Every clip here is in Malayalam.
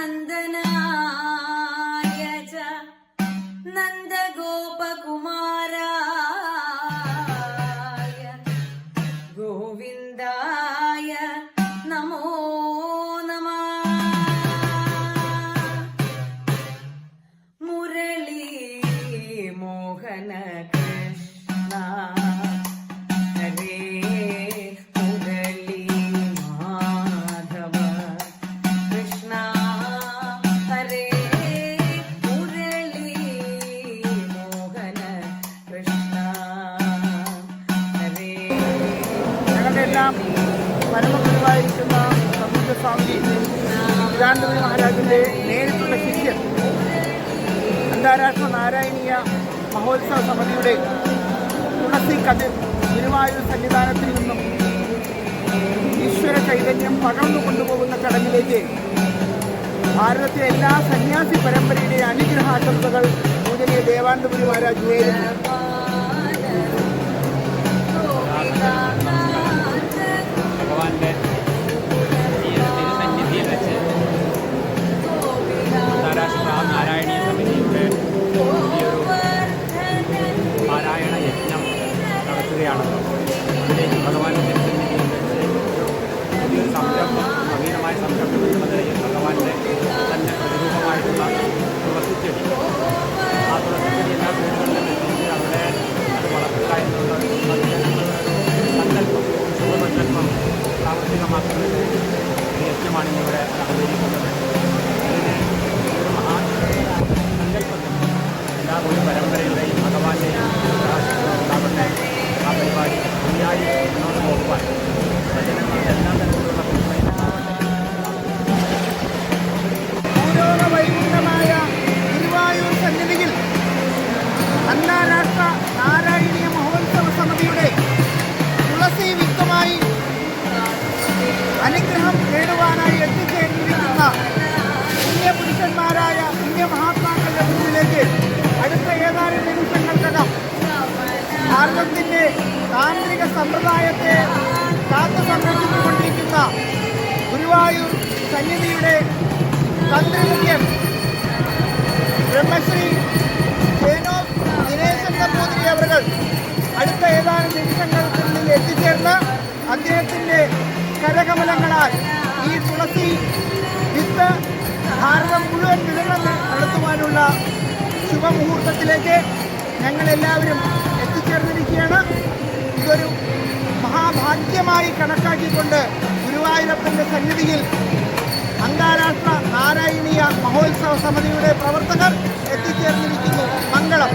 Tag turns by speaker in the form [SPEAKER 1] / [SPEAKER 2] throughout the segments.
[SPEAKER 1] നന്ദനായ നന്ദഗോപകുമാരായ ഗോവിന്ദായ നമോ നമ. മുരളി മോഹന കൃഷ്ണ. ചിദാനന്ദപുരി മഹാരാജിന്റെ നേരിട്ടുള്ള ശിഷ്യൻ അന്താരാഷ്ട്ര നാരായണീയ മഹോത്സവ സമിതിയുടെ തുളസി കതിർ ഗുരുവായൂർ സന്നിധാനത്തിൽ നിന്നും ഈശ്വര ചൈതന്യം പകർന്നു കൊണ്ടുപോകുന്ന ചടങ്ങിലേക്ക് ഭാരതത്തിലെ എല്ലാ സന്യാസി പരമ്പരയുടെ അനുഗ്രഹാശംസകൾ പൂജനീയ ദേവാനന്ദപുരി മഹാരാജ് നേരുന്നു.
[SPEAKER 2] പുതിയൊരു പാരായണ യജ്ഞം നടത്തുകയാണ്.
[SPEAKER 1] അന്താരാഷ്ട്ര നാരായണീയ മഹോത്സവ സമിതിയുടെ തുളസി വിത്തുമായി അനുഗ്രഹം നേടുവാനായി എത്തിച്ചേർന്നിരിക്കുന്ന പുണ്യ പുരുഷന്മാരായ പുണ്യ മഹാത്മാക്കളുടെ മുന്നിലേക്ക് അടുത്ത ഏതാനും നിമിഷങ്ങൾക്കകം ഭാരതത്തിന്റെ താന്ത്രിക സമ്പ്രദായത്തെ കാത്തു സംരക്ഷിച്ചുകൊണ്ടിരിക്കുന്ന ഗുരുവായൂർ സന്നിധിയുടെ തന്ത്രിമുഖ്യം ബ്രഹ്മശ്രീ അടുത്ത ഏതാനും നിമിഷങ്ങൾക്കുള്ളിൽ എത്തിച്ചേർന്ന് അദ്ദേഹത്തിന്റെ കരകമലങ്ങളാൽ ഈ തുളസി വിത്ത് ഭാരതം മുഴുവൻ വിതരണം നടത്തുവാനുള്ള ശുഭമുഹൂർത്തത്തിലേക്ക് ഞങ്ങളെല്ലാവരും എത്തിച്ചേർന്നിരിക്കുകയാണ്. ഇതൊരു മഹാഭാഗ്യമായി കണക്കാക്കിക്കൊണ്ട് ഗുരുവായൂരപ്പന്റെ സന്നിധിയിൽ അന്താരാഷ്ട്ര നാരായണീയ മഹോത്സവ സമിതിയുടെ പ്രവർത്തകർ എത്തിച്ചേർന്നിരിക്കുന്നു. മംഗളം.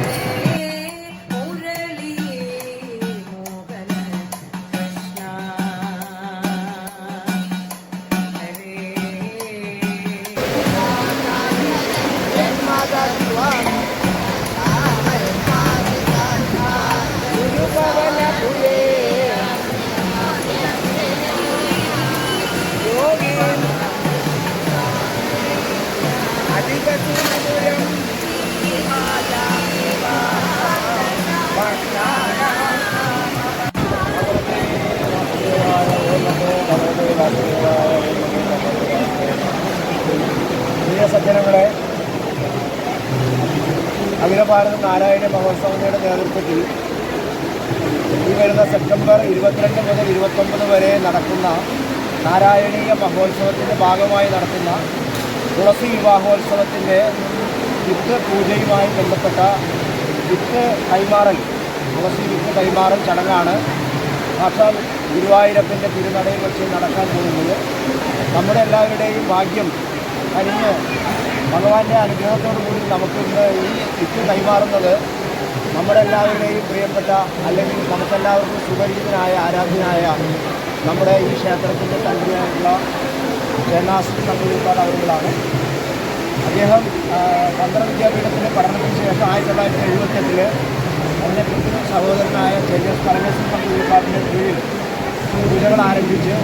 [SPEAKER 3] ഭാരത നാരായണ മഹോത്സവങ്ങളുടെ നേതൃത്വത്തിൽ ഈ വരുന്ന സെപ്റ്റംബർ ഇരുപത്തിരണ്ട് മുതൽ ഇരുപത്തൊമ്പത് വരെ നടക്കുന്ന നാരായണീയ മഹോത്സവത്തിന്റെ ഭാഗമായി നടത്തുന്ന തുളസി വിവാഹോത്സവത്തിന്റെ വിത്ത് പൂജയുമായി ബന്ധപ്പെട്ട വിത്ത് കൈമാറൽ തുളസി വിത്ത് കൈമാറൽ ചടങ്ങാണ് സാക്ഷാൽ ഗുരുവായൂരപ്പന്റെ തിരുനടയിൽ വെച്ച് നടക്കാൻ പോകുന്നത്. നമ്മുടെ എല്ലാവരുടെയും ഭാഗ്യം കഴിഞ്ഞ് ഭഗവാന്റെ അനുഗ്രഹത്തോടു കൂടി നമുക്ക് ഇന്ന് ഈ വിത്ത് കൈമാറുന്നത് നമ്മുടെ എല്ലാവരുടെയും പ്രിയപ്പെട്ട അല്ലെങ്കിൽ നമുക്കെല്ലാവർക്കും സുപരിചിതനായ ആരാധനായ നമ്മുടെ ഈ ക്ഷേത്രത്തിന്റെ തന്ത്രിയായിട്ടുള്ള ജനാസി നമ്പൂതിരിപ്പാട് അവരുകളാണ്. അദ്ദേഹം തന്ത്ര വിദ്യാപീഠത്തിന്റെ പഠനത്തിന് ശേഷം ആയിരത്തി തൊള്ളായിരത്തി എഴുപത്തെട്ടിൽ എന്റെ കൃത്യ സഹോദരനായ ജഗസ് പരമേശ്വരൻ നമ്പൂതിരിപ്പാടിന്റെ കീഴിൽ പൂജകൾ ആരംഭിച്ച്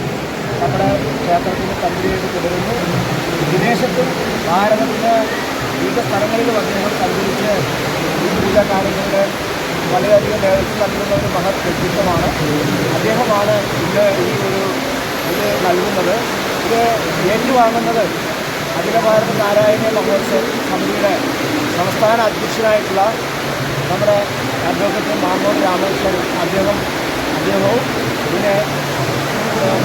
[SPEAKER 3] നമ്മുടെ ക്ഷേത്രത്തിന്റെ തന്ത്രിയായിട്ട് തുടരുന്നു. വിദേശത്തും ഭാരതത്തിലെ വിവിധ സ്ഥലങ്ങളിലും അദ്ദേഹം സഞ്ചരിച്ച് ഈ പൂജാ കാര്യങ്ങളുടെ വളരെയധികം നേതൃത്വം നൽകുന്ന ഒരു മഹത് വ്യക്തിത്വമാണ്. അദ്ദേഹമാണ് ഇന്ന് ഈ ഒരു ഇത് നൽകുന്നത്. ഇത് ഏറ്റുവാങ്ങുന്നത് അഖില ഭാരത നാരായണ മഹോത്സവ സമിതിയുടെ സംസ്ഥാന അധ്യക്ഷനായിട്ടുള്ള നമ്മുടെ അഡ്വക്കേറ്റ് മാമോട് രാമകൃഷ്ണൻ അദ്ദേഹം അദ്ദേഹവും. പിന്നെ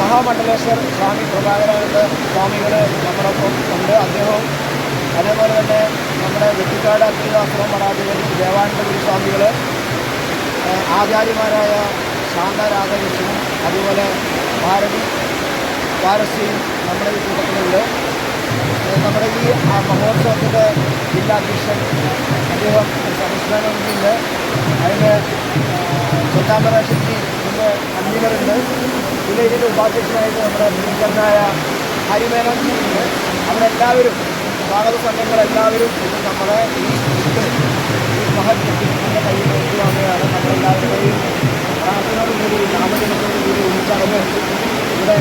[SPEAKER 3] മഹാമണ്ഡലേശ്വർ സ്വാമി പ്രഭാകരാനന്ദ സ്വാമികൾ നമ്മളൊപ്പം ഉണ്ട്. അദ്ദേഹവും അതേപോലെ തന്നെ നമ്മുടെ വെട്ടിക്കാട് അഗ്നിദാസവും മഠാധിപതി ദേവാനന്ദപുരി സ്വാമികൾ ആചാര്യമാരായ ശാന്ത രാധാകൃഷ്ണനും അതുപോലെ ഭാരതി പാരസ്യയും നമ്മുടെ ഈ കൂട്ടത്തിലുണ്ട്. നമ്മുടെ ഈ ആ മഹോത്സവത്തിന്റെ ജില്ലാ അധ്യക്ഷൻ അദ്ദേഹം സംസ്ഥാനമുണ്ട് അതിന് ചെന്താമര ശക്തി അംഗീകരുണ്ട് വേദിയുടെ ഉപാധ്യക്ഷനായിട്ട് നമ്മുടെ പ്രിയങ്കരനായ ഹരിമേനോൻ ഉണ്ട്. അവരെല്ലാവരും സ്വാഗത സംഘങ്ങളെല്ലാവരും ഇന്ന് നമ്മളെ ഈ ഈ മഹത് വ്യക്തിത്വത്തിന്റെ കയ്യിൽ നോക്കുകയാണ് നമ്മളെല്ലാവരുടെയും പ്രാർത്ഥനയോടുകൂടി നാമജപത്തോടുകൂടി ഉൾച്ചടങ്ങ് ഇവിടെ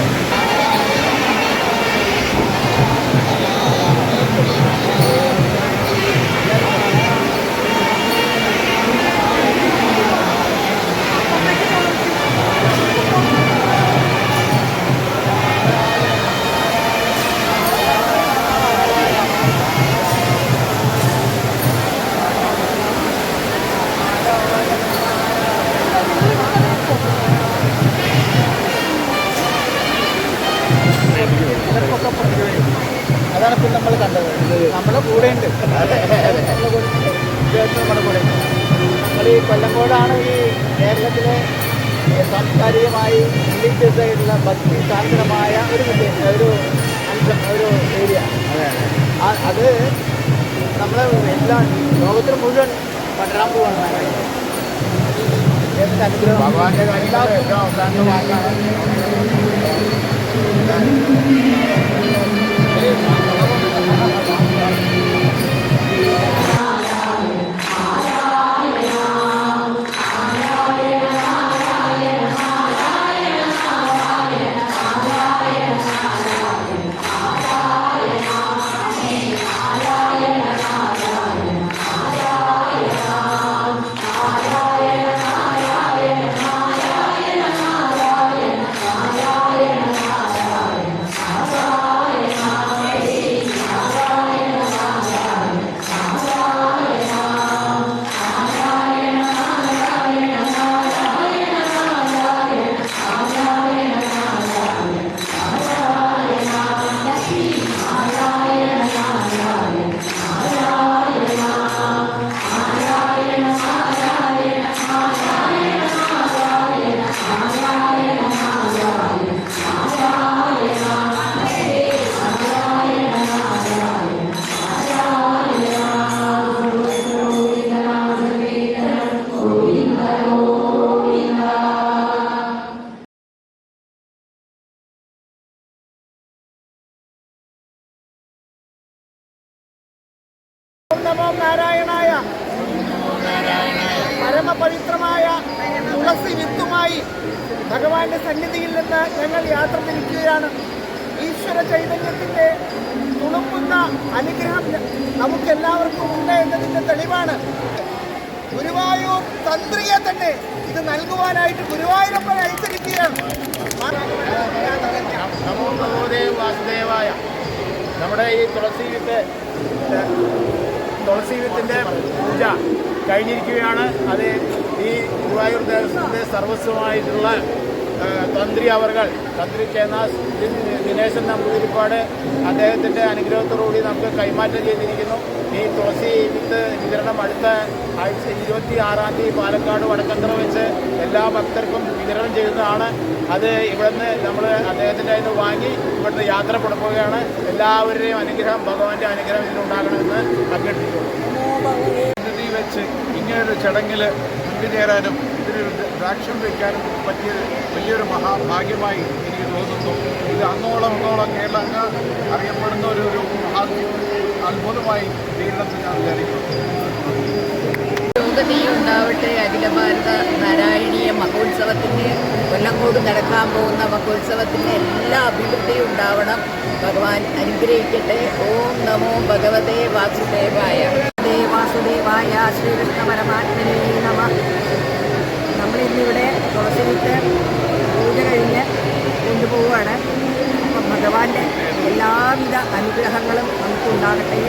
[SPEAKER 1] നമ്മൾ കണ്ടത്. നമ്മുടെ കൂടെ ഉണ്ട് നമ്മുടെ കൂടെ ഉണ്ട്. നമ്മൾ ഈ കൊല്ലങ്കോടാണ് ഈ കേരളത്തിലെ സാംസ്കാരികമായി റിലീജിയസ് ആയിട്ടുള്ള ഭക്തി സാന്ദ്രമായ ഒരു ഒരു അംശം ഒരു ഏരിയ. അത് നമ്മളെ എല്ലാ ലോകത്തിന് മുഴുവൻ പടരാൻ പോവാണ് അനുഗ്രഹം എല്ലാ ഓം ഭഗവാന്റെ സന്നിധിയിൽ നിന്ന് ഞങ്ങൾ യാത്ര തിരിക്കുകയാണ്. ഈശ്വര ചൈതന്യത്തിന്റെ തുളുമ്പുന്ന അനുഗ്രഹം നമുക്കെല്ലാവർക്കും ഉണ്ട് എന്നതിന്റെ തെളിവാണ്. ഗുരുവായൂർ തന്ത്രിയെ തന്നെ ഇത് നൽകുവാനായിട്ട് ഗുരുവായൂരപ്പൻ അയച്ചിരിക്കുകയാണ്.
[SPEAKER 4] നമോ വാസുദേവായ. നമ്മുടെ ഈ തുളസി വിത്ത് തുളസി വിത്തിന്റെ പൂജ കഴിഞ്ഞിരിക്കുകയാണ്. അത് ഈ ഗുരുവായൂർ ദേവസ്വത്തിന്റെ സർവസ്വമായിട്ടുള്ള തന്ത്രി അവർകൾ തന്ത്രി ചേന്നാസ് ദിനേശൻ നമ്പൂതിരിപ്പാട് അദ്ദേഹത്തിന്റെ അനുഗ്രഹത്തോടുകൂടി നമുക്ക് കൈമാറ്റം ചെയ്തിരിക്കുന്നു. ഈ തുളസി വിത്ത് വിതരണം അടുത്ത ആഴ്ച ഇരുപത്തി ആറാം തീയതി പാലക്കാട് വടക്കന്തറ വെച്ച് എല്ലാ ഭക്തർക്കും വിതരണം ചെയ്യുന്നതാണ്. അത് ഇവിടുന്ന് നമ്മൾ അദ്ദേഹത്തിന്റെ അതിന് വാങ്ങി ഇവിടുന്ന് യാത്ര പുറപ്പെടുകയാണ്. എല്ലാവരുടെയും അനുഗ്രഹം ഭഗവാന്റെ അനുഗ്രഹം ഇതിലുണ്ടാകണമെന്ന് അഭ്യർത്ഥിക്കുന്നു.
[SPEAKER 5] വെച്ച് ഇങ്ങനൊരു ചടങ്ങിൽ പങ്കുചേരാനും സാക്ഷ്യം വയ്ക്കാനും പറ്റിയ വലിയൊരു മഹാഭാഗ്യമായി എനിക്ക് തോന്നുന്നു. ഇത് അന്നോളം അന്നോളം കേരള അറിയപ്പെടുന്ന ഒരു ഒരു അത്ഭുതമായി തീരണമെന്ന് ഞാൻ വിചാരിക്കുന്നു.
[SPEAKER 6] ഉണ്ടാവട്ടെ അഖില ഭാരത നാരായണീയ മഹോത്സവത്തിന്റെ കൊല്ലങ്കോട് നടക്കാൻ പോകുന്ന മഹോത്സവത്തിന് എല്ലാ അഭിവൃദ്ധിയും ഉണ്ടാവണം. ഭഗവാൻ അനുഗ്രഹിക്കട്ടെ. ഓം നമോ ഭഗവതേ വാസുദേവായ.
[SPEAKER 7] ദേവാസുദേവായ ശ്രീകൃഷ്ണ പരമാത്മനേ. തുളസിവിത്ത് പൂജ കഴിഞ്ഞ് കൊണ്ടുപോവുകയാണ്. അപ്പം ഭഗവാന്റെ എല്ലാവിധ അനുഗ്രഹങ്ങളും നമുക്ക് ഉണ്ടാകട്ടെ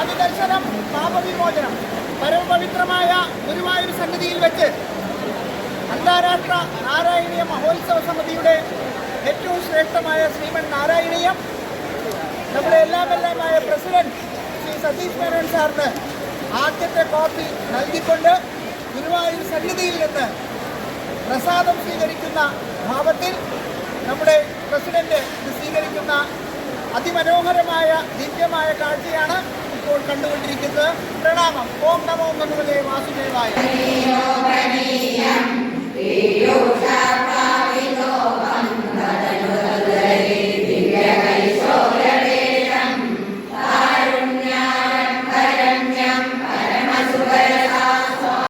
[SPEAKER 1] ആദിദർശനം പാപവിമോചനം പരമപവിത്രമായ ഗുരുവായൂർ സന്നിധിയിൽ വെച്ച് അന്താരാഷ്ട്ര നാരായണീയ മഹോത്സവ സമിതിയുടെ ഏറ്റവും ശ്രേഷ്ഠമായ ശ്രീമൻ നാരായണീയം നമ്മുടെ എല്ലാം എല്ലാമായ പ്രസിഡന്റ് ശ്രീ സതീഷ് മേനോൻ സാറിന് ആദ്യത്തെ കോപ്പി നൽകിക്കൊണ്ട് ഗുരുവായൂർ സന്നിധിയിൽ നിന്ന് പ്രസാദം സ്വീകരിക്കുന്ന ഭാവത്തിൽ നമ്മുടെ പ്രസിഡന്റ് സ്വീകരിക്കുന്ന അതിമനോഹരമായ ദിവ്യമായ കാഴ്ചയാണ് ഇപ്പോൾ കണ്ടുകൊണ്ടിരിക്കുന്നത്. പ്രണാമം. ഓം നമോ ഭഗവതേ വാസുദേവായ.